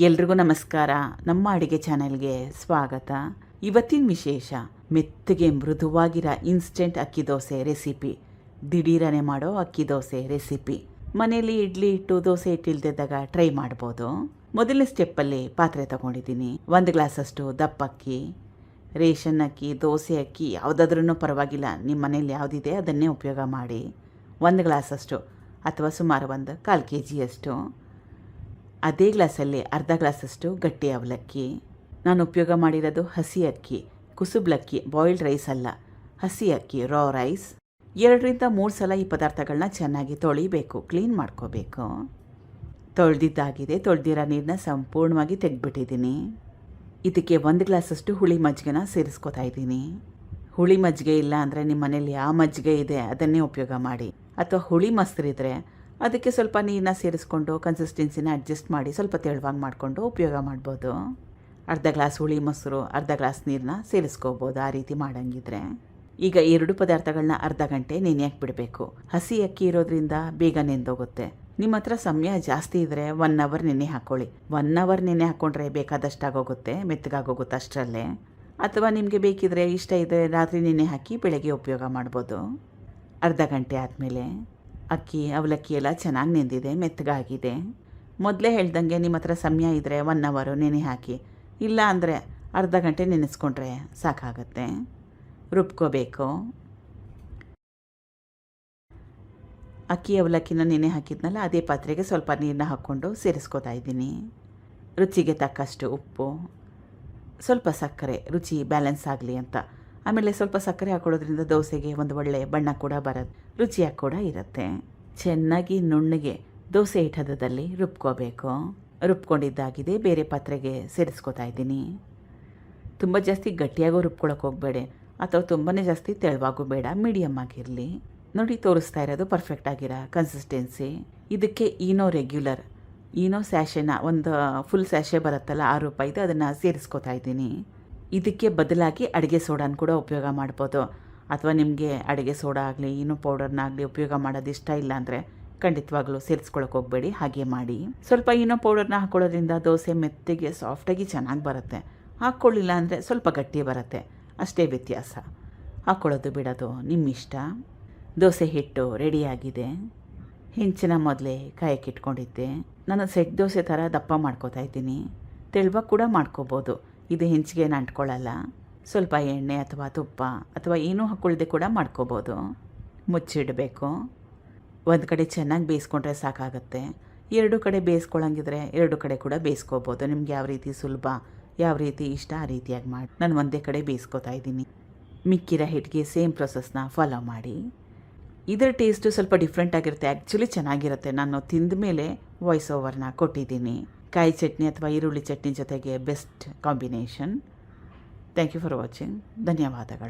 ಎಲ್ರಿಗೂ ನಮಸ್ಕಾರ. ನಮ್ಮ ಅಡುಗೆ ಚಾನೆಲ್ಗೆ ಸ್ವಾಗತ. ಇವತ್ತಿನ ವಿಶೇಷ, ಮೆತ್ತಗೆ ಮೃದುವಾಗಿರೋ ಇನ್ಸ್ಟೆಂಟ್ ಅಕ್ಕಿ ದೋಸೆ ರೆಸಿಪಿ ದಿಢೀರನೆ ಮಾಡೋ ಅಕ್ಕಿ ದೋಸೆ ರೆಸಿಪಿ ಮನೆಯಲ್ಲಿ ಇಡ್ಲಿ ಇಟ್ಟು ದೋಸೆ ಇಟ್ಟಿಲ್ದಿದ್ದಾಗ ಟ್ರೈ ಮಾಡ್ಬೋದು. ಮೊದಲನೇ ಸ್ಟೆಪ್ಪಲ್ಲಿ ಪಾತ್ರೆ ತಗೊಂಡಿದ್ದೀನಿ. ಒಂದು ಗ್ಲಾಸಷ್ಟು ದಪ್ಪ ಅಕ್ಕಿ ರೇಷನ್ ಅಕ್ಕಿ, ದೋಸೆ ಅಕ್ಕಿ ಯಾವುದಾದ್ರೂ ಪರವಾಗಿಲ್ಲ. ನಿಮ್ಮ ಮನೇಲಿ ಯಾವುದಿದೆ ಅದನ್ನೇ ಉಪಯೋಗ ಮಾಡಿ. ಒಂದು ಗ್ಲಾಸಷ್ಟು ಅಥವಾ ಸುಮಾರು ಒಂದು ಕಾಲು ಕೆ ಜಿಯಷ್ಟು ಅದೇ ಗ್ಲಾಸಲ್ಲಿ ಅರ್ಧ ಗ್ಲಾಸಷ್ಟು ಗಟ್ಟಿ ಅವಲಕ್ಕಿ, ನಾನು ಉಪಯೋಗ ಮಾಡಿರೋದು ಹಸಿ ಅಕ್ಕಿ ಕುಸುಬ್ಲಕ್ಕಿ ಬಾಯ್ಲ್ಡ್ ರೈಸ್ ಅಲ್ಲ, ಹಸಿ ಅಕ್ಕಿ ರಾ ರೈಸ್ ಎರಡರಿಂದ ಮೂರು ಸಲ ಈ ಪದಾರ್ಥಗಳನ್ನ ಚೆನ್ನಾಗಿ ತೊಳಿಬೇಕು ಕ್ಲೀನ್ ಮಾಡ್ಕೋಬೇಕು. ತೊಳೆದಿದ್ದಾಗಿದೆ, ತೊಳೆದಿರೋ ನೀರನ್ನ ಸಂಪೂರ್ಣವಾಗಿ ತೆಗೆದ್ಬಿಟ್ಟಿದ್ದೀನಿ. ಇದಕ್ಕೆ ಒಂದು ಗ್ಲಾಸಷ್ಟು ಹುಳಿ ಮಜ್ಜಿಗೆನ ಸೇರಿಸ್ಕೊತಾ ಇದ್ದೀನಿ. ಹುಳಿ ಮಜ್ಜಿಗೆ ಇಲ್ಲ ಅಂದರೆ ನಿಮ್ಮ ಮನೇಲಿ ಯಾವ ಮಜ್ಜಿಗೆ ಇದೆ ಅದನ್ನೇ ಉಪಯೋಗ ಮಾಡಿ. ಅಥವಾ ಹುಳಿ ಮೊಸರಿದ್ರೆ ಅದಕ್ಕೆ ಸ್ವಲ್ಪ ನೀರನ್ನ ಸೇರಿಸ್ಕೊಂಡು ಕನ್ಸಿಸ್ಟೆನ್ಸಿನ ಅಡ್ಜಸ್ಟ್ ಮಾಡಿ ಸ್ವಲ್ಪ ತೆಳುವಾಗಿ ಮಾಡಿಕೊಂಡು ಉಪಯೋಗ ಮಾಡ್ಬೋದು. ಅರ್ಧ ಗ್ಲಾಸ್ ಹುಳಿ ಮೊಸರು, ಅರ್ಧ ಗ್ಲಾಸ್ ನೀರನ್ನ ಸೇರಿಸ್ಕೋಬೋದು ಆ ರೀತಿ ಮಾಡಂಗಿದ್ರೆ. ಈಗ ಎರಡು ಪದಾರ್ಥಗಳನ್ನ ಅರ್ಧ ಗಂಟೆ ನೆನೆಯಕ್ಕೆ ಬಿಡಬೇಕು ಹಸಿ ಅಕ್ಕಿ ಇರೋದ್ರಿಂದ ಬೇಗ ನೆಂದೋಗುತ್ತೆ. ನಿಮ್ಮ ಹತ್ರ ಸಮಯ ಜಾಸ್ತಿ ಇದ್ರೆ ಒನ್ ಅವರ್ ನೆನೆ ಹಾಕ್ಕೊಳ್ಳಿ ಒನ್ ಅವರ್ ನೆನೆ ಹಾಕೊಂಡ್ರೆ ಬೇಕಾದಷ್ಟಾಗೋಗುತ್ತೆ, ಮೆತ್ತಗಾಗೋಗುತ್ತೆ ಅಷ್ಟರಲ್ಲೇ. ಅಥವಾ ನಿಮಗೆ ಬೇಕಿದ್ರೆ ಇಷ್ಟ ಇದ್ದರೆ ರಾತ್ರಿ ನೆನೆ ಹಾಕಿ ಬೆಳಗ್ಗೆ ಉಪಯೋಗ ಮಾಡ್ಬೋದು. ಅರ್ಧ ಗಂಟೆ ಆದಮೇಲೆ. ಅಕ್ಕಿ ಅವಲಕ್ಕಿ ಎಲ್ಲ ಚೆನ್ನಾಗಿ ನೆಂದಿದೆ, ಮೆತ್ತಗಾಗಿದೆ. ಮೊದಲೇ ಹೇಳ್ದಂಗೆ ನಿಮ್ಮ ಹತ್ರ ಸಮಯ ಇದ್ದರೆ ಒನ್ ಅವರು ನೆನೆ ಹಾಕಿ. ಇಲ್ಲ ಅಂದರೆ ಅರ್ಧ ಗಂಟೆ ನೆನೆಸ್ಕೊಂಡ್ರೆ ಸಾಕಾಗತ್ತೆ. ರುಬ್ಕೋಬೇಕು. ಅಕ್ಕಿ, ಅವಲಕ್ಕಿನ ನೆನೆ ಹಾಕಿದ್ನಲ್ಲ, ಅದೇ ಪಾತ್ರೆಗೆ ಸ್ವಲ್ಪ ನೀರನ್ನ ಹಾಕ್ಕೊಂಡು ಸೇರಿಸ್ಕೋತಾ ಇದ್ದೀನಿ. ರುಚಿಗೆ ತಕ್ಕಷ್ಟು ಉಪ್ಪು. ಸ್ವಲ್ಪ ಸಕ್ಕರೆ, ರುಚಿ ಬ್ಯಾಲೆನ್ಸ್ ಆಗಲಿ ಅಂತ. ಆಮೇಲೆ ಸ್ವಲ್ಪ ಸಕ್ಕರೆ ಹಾಕೊಳ್ಳೋದ್ರಿಂದ ದೋಸೆಗೆ ಒಂದು ಒಳ್ಳೆ ಬಣ್ಣ ಕೂಡ ಬರುತ್ತೆ. ರುಚಿಯಾಗಿ ಕೂಡ ಇರುತ್ತೆ. ಚೆನ್ನಾಗಿ ನುಣ್ಣಗೆ ದೋಸೆ ಹಿಟ್ಟದಲ್ಲಿ ರುಬ್ಕೋಬೇಕು. ರುಬ್ಕೊಂಡಿದ್ದಾಗಿದೆ, ಬೇರೆ ಪಾತ್ರೆಗೆ ಸೇರಿಸ್ಕೊತಾ ಇದ್ದೀನಿ. ತುಂಬ ಜಾಸ್ತಿ ಗಟ್ಟಿಯಾಗೂ ರುಬ್ಕೊಳಕ್ಕೆ ಹೋಗಬೇಡಿ. ಅಥವಾ ತುಂಬಾ ಜಾಸ್ತಿ ತೆಳುವಾಗೂ ಬೇಡ ಮೀಡಿಯಮ್ ಆಗಿರಲಿ. ನೋಡಿ, ತೋರಿಸ್ತಾ ಇರೋದು ಪರ್ಫೆಕ್ಟ್ ಆಗಿರೋ ಕನ್ಸಿಸ್ಟೆನ್ಸಿ ಇದಕ್ಕೆ ಈನೋ ರೆಗ್ಯುಲರ್ ಈನೋ ಸ್ಯಾಶೆನ ಒಂದು ಫುಲ್ ಸ್ಯಾಶೆ ಬರುತ್ತಲ್ಲ ಆರು ರೂಪಾಯಿದು ಅದನ್ನು ಸೇರಿಸ್ಕೊತಾ ಇದ್ದೀನಿ. ಇದಕ್ಕೆ ಬದಲಾಗಿ ಅಡುಗೆ ಸೋಡಾನ ಕೂಡ ಉಪಯೋಗ ಮಾಡ್ಬೋದು. ಅಥವಾ ನಿಮಗೆ ಅಡುಗೆ ಸೋಡಾ ಆಗಲಿ ಏನೋ ಪೌಡರ್ನಾಗಲಿ ಉಪಯೋಗ ಮಾಡೋದು ಇಷ್ಟ ಇಲ್ಲ ಅಂದರೆ ಖಂಡಿತವಾಗ್ಲೂ ಸೇರಿಸ್ಕೊಳಕ್ಕೆ ಹೋಗಬೇಡಿ, ಹಾಗೆ ಮಾಡಿ. ಸ್ವಲ್ಪ ಏನೋ ಪೌಡರ್ನ ಹಾಕ್ಕೊಳ್ಳೋದ್ರಿಂದ ದೋಸೆ ಮೆತ್ತಗೆ ಸಾಫ್ಟಾಗಿ ಚೆನ್ನಾಗಿ ಬರುತ್ತೆ. ಹಾಕ್ಕೊಳ್ಳಿಲ್ಲ ಅಂದರೆ ಸ್ವಲ್ಪ ಗಟ್ಟಿ ಬರುತ್ತೆ. ಅಷ್ಟೇ ವ್ಯತ್ಯಾಸ. ಹಾಕ್ಕೊಳ್ಳೋದು ಬಿಡೋದು ನಿಮ್ಮ ಇಷ್ಟ ದೋಸೆ ಹಿಟ್ಟು ರೆಡಿಯಾಗಿದೆ. ಹೆಂಚಿನ ಮೊದಲೇ ಕಾಯಕ್ಕಿಟ್ಕೊಂಡಿದ್ದೆ ನಾನು ಸೆಟ್ ದೋಸೆ ಥರ ದಪ್ಪ ಮಾಡ್ಕೋತಾ ಇದ್ದೀನಿ. ತೆಳುವಾಗಿ ಕೂಡ ಮಾಡ್ಕೋಬೋದು. ಇದು ಹೆಂಚಿಗೆ ಅಂಟ್ಕೊಳ್ಳಲ್ಲ. ಸ್ವಲ್ಪ ಎಣ್ಣೆ ಅಥವಾ ತುಪ್ಪ ಅಥವಾ ಏನೂ ಹಾಕೊಳ್ಳದೆ ಕೂಡ ಮಾಡ್ಕೋಬೋದು. ಮುಚ್ಚಿಡಬೇಕು. ಒಂದು ಕಡೆ ಚೆನ್ನಾಗಿ ಬೇಯಿಸ್ಕೊಂಡ್ರೆ ಸಾಕಾಗುತ್ತೆ. ಎರಡು ಕಡೆ ಬೇಯಿಸ್ಕೊಳ್ಳಂಗಿದ್ರೆ ಎರಡು ಕಡೆ ಕೂಡ ಬೇಯಿಸ್ಕೋಬೋದು. ನಿಮ್ಗೆ ಯಾವ ರೀತಿ ಸುಲಭ, ಯಾವ ರೀತಿ ಇಷ್ಟ ಆ ರೀತಿಯಾಗಿ ಮಾಡಿ. ನಾನು ಒಂದೇ ಕಡೆ ಬೇಯಿಸ್ಕೋತಾ ಇದ್ದೀನಿ. ಮಿಕ್ಕಿರೋ ಹಿಟ್ಟಿಗೆ ಸೇಮ್ ಪ್ರೊಸೆಸ್ನ ಫಾಲೋ ಮಾಡಿ. ಇದರ ಟೇಸ್ಟು ಸ್ವಲ್ಪ ಡಿಫ್ರೆಂಟ್ ಆಗಿರುತ್ತೆ. ಆ್ಯಕ್ಚುಲಿ ಚೆನ್ನಾಗಿರುತ್ತೆ. ನಾನು ತಿಂದ ಮೇಲೆ ವಾಯ್ಸ್ ಓವರ್ನ ಕೊಟ್ಟಿದ್ದೀನಿ. ಕಾಯಿ ಚಟ್ನಿ ಅಥವಾ ಈರುಳ್ಳಿ ಚಟ್ನಿ ಜೊತೆಗೆ best combination thank you for watching ಧನ್ಯವಾದಗಳು